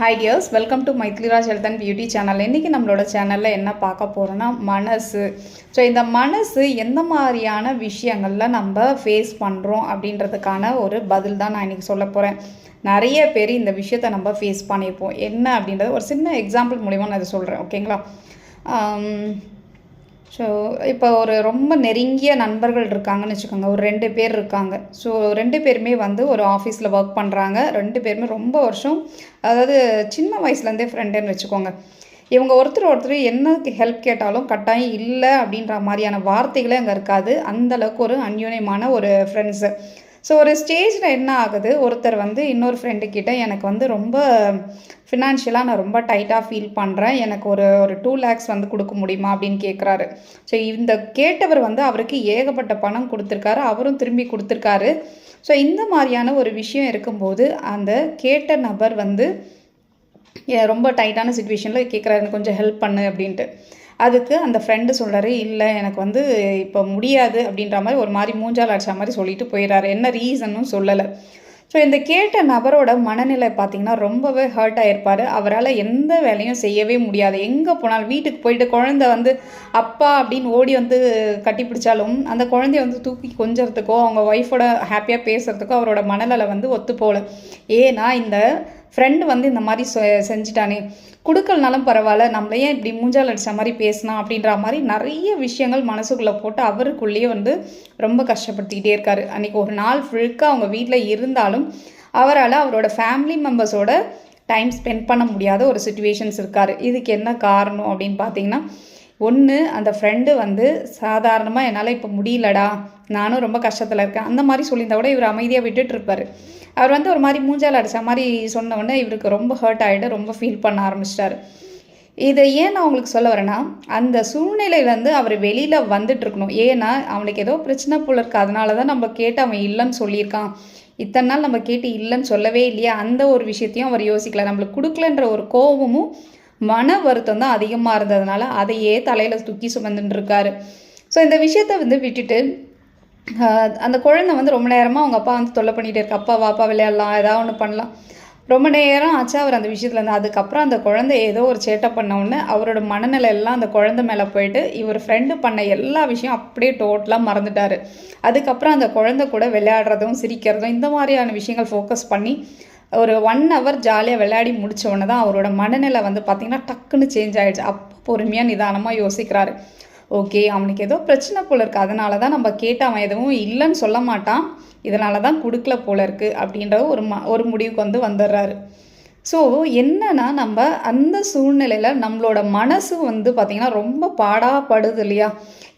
Hi dears welcome to Maithliraj health and beauty channel இன்றைக்கி நம்மளோட சேனலில் என்ன பார்க்க போகிறோன்னா மனசு. ஸோ இந்த மனசு எந்த மாதிரியான விஷயங்களில் நம்ம ஃபேஸ் பண்ணுறோம் அப்படின்றதுக்கான ஒரு பதில் தான் நான் இன்றைக்கி சொல்ல போகிறேன் நிறைய பேர் இந்த விஷயத்தை நம்ம ஃபேஸ் பண்ணியிருப்போம். என்ன அப்படின்றது ஒரு சின்ன எக்ஸாம்பிள் மூலிமா நான் இதை சொல்கிறேன் ஓகேங்களா ஸோ இப்போ ஒரு ரொம்ப நெருங்கிய நண்பர்கள் இருக்காங்கன்னு வச்சுக்கோங்க. ஒரு ரெண்டு பேர் இருக்காங்க. ஸோ ரெண்டு பேருமே வந்து ஒரு ஆஃபீஸில் ஒர்க் பண்ணுறாங்க ரெண்டு பேருமே ரொம்ப வருஷம் அதாவது சின்ன வயசுலேருந்தே ஃப்ரெண்டுன்னு வச்சுக்கோங்க. இவங்க ஒருத்தர் ஒருத்தர் என்ன ஹெல்ப் கேட்டாலும் கட்டாயம் இல்லை அப்படின்ற மாதிரியான வார்த்தைகளே அங்கே இருக்காது. அந்தளவுக்கு ஒரு அந்யூன்யமான ஒரு ஃப்ரெண்ட்ஸு ஸோ ஒரு ஸ்டேஜில் என்ன ஆகுது? ஒருத்தர் வந்து இன்னொரு ஃப்ரெண்டுக்கிட்ட எனக்கு வந்து ரொம்ப ஃபினான்ஷியலாக நான் ரொம்ப டைட்டாக ஃபீல் பண்ணுறேன் எனக்கு ஒரு ஒரு டூ லேக்ஸ் வந்து கொடுக்க முடியுமா அப்படின்னு கேட்குறாரு ஸோ இந்த கேட்டவர் வந்து அவருக்கு ஏகப்பட்ட பணம் கொடுத்துருக்காரு. அவரும் திரும்பி கொடுத்துருக்காரு. ஸோ இந்த மாதிரியான ஒரு விஷயம் இருக்கும்போது அந்த கேட்ட நபர் வந்து ரொம்ப டைட்டான சுச்சுவேஷனில் கேட்குறாரு கொஞ்சம் ஹெல்ப் பண்ணு அப்படின்ட்டு. அதுக்கு அந்த ஃப்ரெண்டு சொல்கிறாரு இல்லை எனக்கு வந்து இப்போ முடியாது அப்படின்ற மாதிரி ஒரு மாதிரி மூஞ்சால் அடித்த மாதிரி சொல்லிட்டு போயிடுறாரு என்ன ரீசனும் சொல்லலை. ஸோ இந்த கேட்ட நபரோட மனநிலை பார்த்திங்கன்னா ரொம்பவே ஹர்ட் ஆகிருப்பார் அவரால் எந்த வேலையும் செய்யவே முடியாது. எங்கே போனாலும் வீட்டுக்கு போயிட்டு குழந்த வந்து அப்பா அப்படின்னு ஓடி வந்து கட்டி பிடிச்சாலும் அந்த குழந்தைய வந்து தூக்கி கொஞ்சறதுக்கோ அவங்க ஒய்ஃபோட ஹாப்பியாக பேசுகிறதுக்கோ அவரோட மனநிலை வந்து ஒத்து போகல ஏன்னா இந்த ஃப்ரெண்டு வந்து இந்த மாதிரி செஞ்சிட்டானே. கொடுக்கலனாலும் பரவாயில்ல நம்மள ஏன் இப்படி மூஞ்சால் அடித்த மாதிரி பேசினா அப்படின்ற மாதிரி நிறைய விஷயங்கள் மனசுக்குள்ளே போட்டு அவருக்குள்ளேயே வந்து ரொம்ப கஷ்டப்படுத்திக்கிட்டே இருக்காரு. அன்றைக்கி ஒரு நாள் ஃபுல்காக அவங்க வீட்டில் இருந்தாலும் அவரால் அவரோட ஃபேமிலி மெம்பர்ஸோட டைம் ஸ்பெண்ட் பண்ண முடியாத ஒரு சுச்சுவேஷன்ஸ் இருக்கார். இதுக்கு என்ன காரணம் அப்படின்னு பார்த்தீங்கன்னா ஒன்று அந்த ஃப்ரெண்டு வந்து சாதாரணமாக என்னால் இப்போ முடியலடா நானும் ரொம்ப கஷ்டத்தில் இருக்கேன் அந்த மாதிரி சொல்லியிருந்தா கூட இவர் அமைதியாக விட்டுட்டுருப்பார் அவர் வந்து ஒரு மாதிரி மூஞ்சால் அடித்த மாதிரி சொன்ன உடனே இவருக்கு ரொம்ப ஹர்ட் ஆகிட்டு ரொம்ப ஃபீல் பண்ண ஆரம்பிச்சிட்டாரு. இதை ஏன் நான் உங்களுக்கு சொல்ல வரேன்னா அந்த சூழ்நிலையிலேருந்து அவர் வெளியில் வந்துட்டு இருக்கணும். ஏன்னா அவனுக்கு ஏதோ பிரச்சனை போல இருக்கு. அதனால தான் நம்ம கேட்டு அவன் இல்லைன்னு சொல்லியிருக்கான். இத்தனை நாள் நம்ம கேட்டு இல்லைன்னு சொல்லவே இல்லையா? அந்த ஒரு விஷயத்தையும் அவர் யோசிக்கல. நம்மளுக்கு கொடுக்கலன்ற ஒரு கோபமும் மன வருத்தம் தான் அதிகமாக இருந்ததுனால அதையே தலையில் தூக்கி சுமந்துட்டு இருக்காரு ஸோ இந்த விஷயத்த வந்து விட்டுட்டு அந்த குழந்தை வந்து ரொம்ப நேரமாக அவங்க அப்பா வந்து தொல்லை பண்ணிகிட்டே இருக்கு. அப்பா வாப்பா விளையாடலாம் ஏதாவது ஒன்று பண்ணலாம். ரொம்ப நேரம் ஆச்சு அவர் அந்த விஷயத்தில் இருந்து. அதுக்கப்புறம் அந்த குழந்தை ஏதோ ஒரு சேட்டை பண்ண உடனே அவரோட மனநிலை எல்லாம் அந்த குழந்தை மேலே போயிட்டு இவர் ஃப்ரெண்டு பண்ண எல்லா விஷயம் அப்படியே டோட்டலாக மறந்துட்டார். அதுக்கப்புறம் அந்த குழந்தை கூட விளையாடுறதும் சிரிக்கிறதும் இந்த மாதிரியான விஷயங்கள் ஃபோக்கஸ் பண்ணி ஒரு ஒன் ஹவர் ஜாலியாக விளையாடி முடித்த உடனே தான் அவரோட மனநிலை வந்து பார்த்திங்கன்னா டக்குன்னு சேஞ்ச் ஆகிடுச்சு அப்போ பொறுமையாக நிதானமாக யோசிக்கிறாரு. ஓகே அவனுக்கு ஏதோ பிரச்சனை போல இருக்குது அதனால தான் நம்ம கேட்டு அவன் எதுவும் இல்லைன்னு சொல்ல மாட்டான். இதனால தான் கொடுக்கல போல இருக்குது அப்படின்ற ஒரு ம ஒரு முடிவுக்கு வந்து வந்துடுறாரு. ஸோ என்னன்னா நம்ம அந்த சூழ்நிலையில் நம்மளோட மனசு வந்து பார்த்திங்கன்னா ரொம்ப பாடாப்படுது இல்லையா?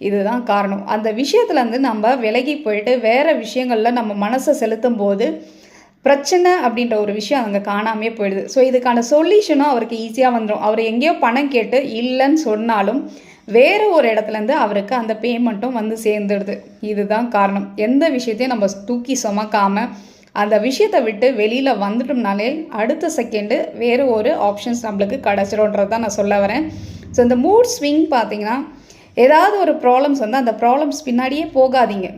இதுதான் காரணம். அந்த விஷயத்துலேருந்து நம்ம விலகி போயிட்டு வேறு விஷயங்களில் நம்ம மனசை செலுத்தும் போது பிரச்சனை அப்படின்ற ஒரு விஷயம் அங்கே காணாமே போயிடுது. ஸோ இதுக்கான சொல்யூஷனும் அவருக்கு ஈஸியாக வந்துடும் அவர் எங்கேயோ பணம் கேட்டு இல்லைன்னு சொன்னாலும் வேறு ஒரு இடத்துலேருந்து அவருக்கு அந்த பேமெண்ட்டும் வந்து சேர்ந்துடுது. இதுதான் காரணம். எந்த விஷயத்தையும் நம்ம தூக்கி சுமக்காமல் அந்த விஷயத்தை விட்டு வெளியில் வந்துட்டோம்னாலே அடுத்த செகண்டு வேறு ஒரு ஆப்ஷன்ஸ் நம்மளுக்கு கிடச்சிரோன்றது தான் நான் சொல்ல வரேன். ஸோ இந்த மூட் ஸ்விங் பார்த்தீங்கன்னா ஏதாவது ஒரு ப்ராப்ளம்ஸ் வந்து அந்த ப்ராப்ளம்ஸ் பின்னாடியே போகாதீங்க.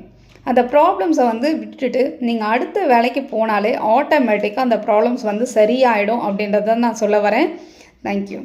அந்த ப்ராப்ளம்ஸை வந்து விட்டுட்டு நீங்கள் அடுத்த வேலைக்கு போனாலே ஆட்டோமேட்டிக்காக அந்த ப்ராப்ளம்ஸ் வந்து சரியாயிடும் அப்படின்றத நான் சொல்ல வரேன். தேங்க்யூ